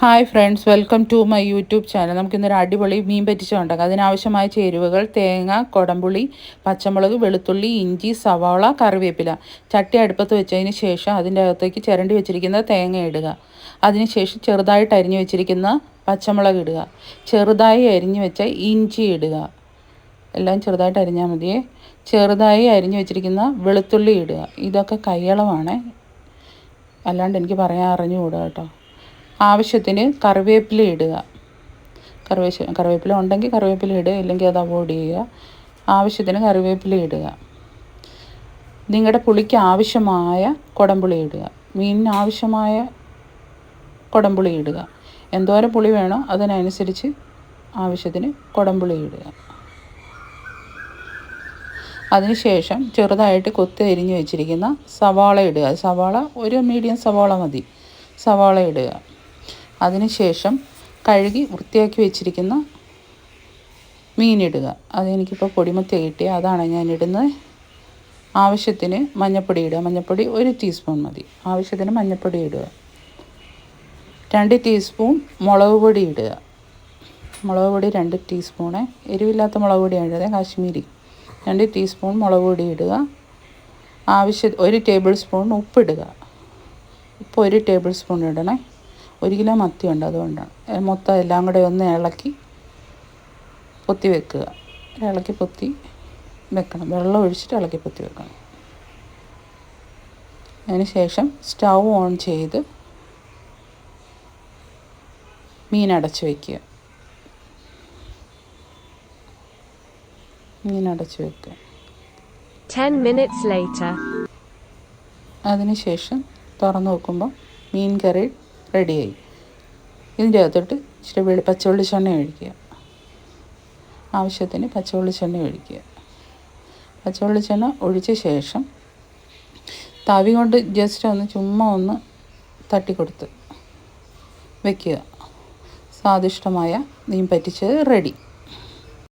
Hi friends welcome to my YouTube channel നമുക്കിന്നൊരു അടിപൊളി മീൻ പറ്റിച്ച ഉണ്ടാക്കാം അതിനാവശ്യമായ ചേരുവകൾ തേങ്ങ കൊടമ്പുളി പച്ചമുളക് വെളുത്തുള്ളി ഇഞ്ചി സവാള കറിവേപ്പില. ചട്ടി അടുപ്പത്ത് വെച്ചതിന് ശേഷം അതിന്റെ അകത്തേക്ക് ചിരണ്ടി വെച്ചിരിക്കുന്ന തേങ്ങ ഇടുക. അതിനുശേഷം ചെറുതായിട്ട് അരിഞ്ഞു വെച്ചിരിക്കുന്ന പച്ചമുളക് ഇടുക. ചെറുതായി അരിഞ്ഞു വെച്ച ഇഞ്ചി ഇടുക. എല്ലാം ചെറുതായിട്ട് അരിഞ്ഞാൽ മതിയേ. ചെറുതായി അരിഞ്ഞു വെച്ചിരിക്കുന്ന വെളുത്തുള്ളി ഇടുക. ഇതൊക്കെ കൈയളവാണേ. അല്ലാണ്ട് എനിക്ക് പറയാൻ അറിഞ്ഞുകൂടാ കേട്ടോ. ആവശ്യത്തിന് കറിവേപ്പില ഇടുക. കറിവേശ കറിവേപ്പില ഉണ്ടെങ്കിൽ കറിവേപ്പില ഇടുക ഇല്ലെങ്കിൽ അത് അവോയ്ഡ് ചെയ്യുക. ആവശ്യത്തിന് കറിവേപ്പില ഇടുക. നിങ്ങളുടെ പുളിക്ക് ആവശ്യമായ കുടംപുളി ഇടുക. മീനിന് ആവശ്യമായ കുടംപുളി ഇടുക. എന്തോരം പുളി വേണോ അതിനനുസരിച്ച് ആവശ്യത്തിന് കുടംപുളി ഇടുക. അതിനുശേഷം ചെറുതായിട്ട് കൊത്തി അരിഞ്ഞു വെച്ചിരിക്കുന്ന സവാള ഇടുക. സവാള ഒരു മീഡിയം സവാള മതി. സവാള ഇടുക. അതിനുശേഷം കഴുകി വൃത്തിയാക്കി വെച്ചിരിക്കുന്ന മീനിടുക. അതെനിക്കിപ്പോൾ പൊടിമത്തി കിട്ടിയ അതാണ് ഞാൻ ഇടുന്നത് ആവശ്യത്തിന് മഞ്ഞൾപ്പൊടി ഇടുക. മഞ്ഞൾപ്പൊടി ഒരു ടീസ്പൂൺ മതി. ആവശ്യത്തിന് മഞ്ഞൾപ്പൊടി ഇടുക. രണ്ട് ടീസ്പൂൺ മുളക് പൊടി ഇടുക. മുളക് പൊടി രണ്ട് ടീസ്പൂണ്. എരിവില്ലാത്ത മുളക് പൊടിയാണ് ഇടുന്നത്. കാശ്മീരി. രണ്ട് ടീസ്പൂൺ മുളക് പൊടി ഇടുക. ആവശ്യ ഒരു ടേബിൾ സ്പൂൺ ഉപ്പിടുക ഉപ്പ് ഒരു ടേബിൾ സ്പൂൺ ഇടണേ. ഒരു കിലോ മത്തിയുണ്ട് അതുകൊണ്ടാണ്. മൊത്തം എല്ലാം കൂടെ ഒന്ന് ഇളക്കി പൊത്തി വെക്കുക. ഇളക്കി പൊത്തി വെക്കണം. വെള്ളം ഒഴിച്ചിട്ട് ഇളക്കി പൊത്തി വെക്കണം. അതിന് ശേഷം സ്റ്റൗ ഓൺ ചെയ്ത് മീൻ അടച്ച് വയ്ക്കുക മീൻ അടച്ച് വെക്കുക. 10 minutes later. അതിനുശേഷം തുറന്നു നോക്കുമ്പോൾ മീൻ കറി റെഡിയായി. ഇതിന്റെ അകത്തോട്ട് ഇച്ചിരി വെളി പച്ചവെളിച്ചെണ്ണ ഒഴിക്കുക. ആവശ്യത്തിന് പച്ചവെളിച്ചെണ്ണ ഒഴിക്കുക. പച്ചവെളിച്ചെണ്ണ ഒഴിച്ച ശേഷം തവി കൊണ്ട് ജസ്റ്റ് ഒന്ന് ചുമ്മാ ഒന്ന് തട്ടിക്കൊടുത്ത് വെക്കുക. സ്വാദിഷ്ടമായ മീൻ പറ്റിച്ചത് റെഡി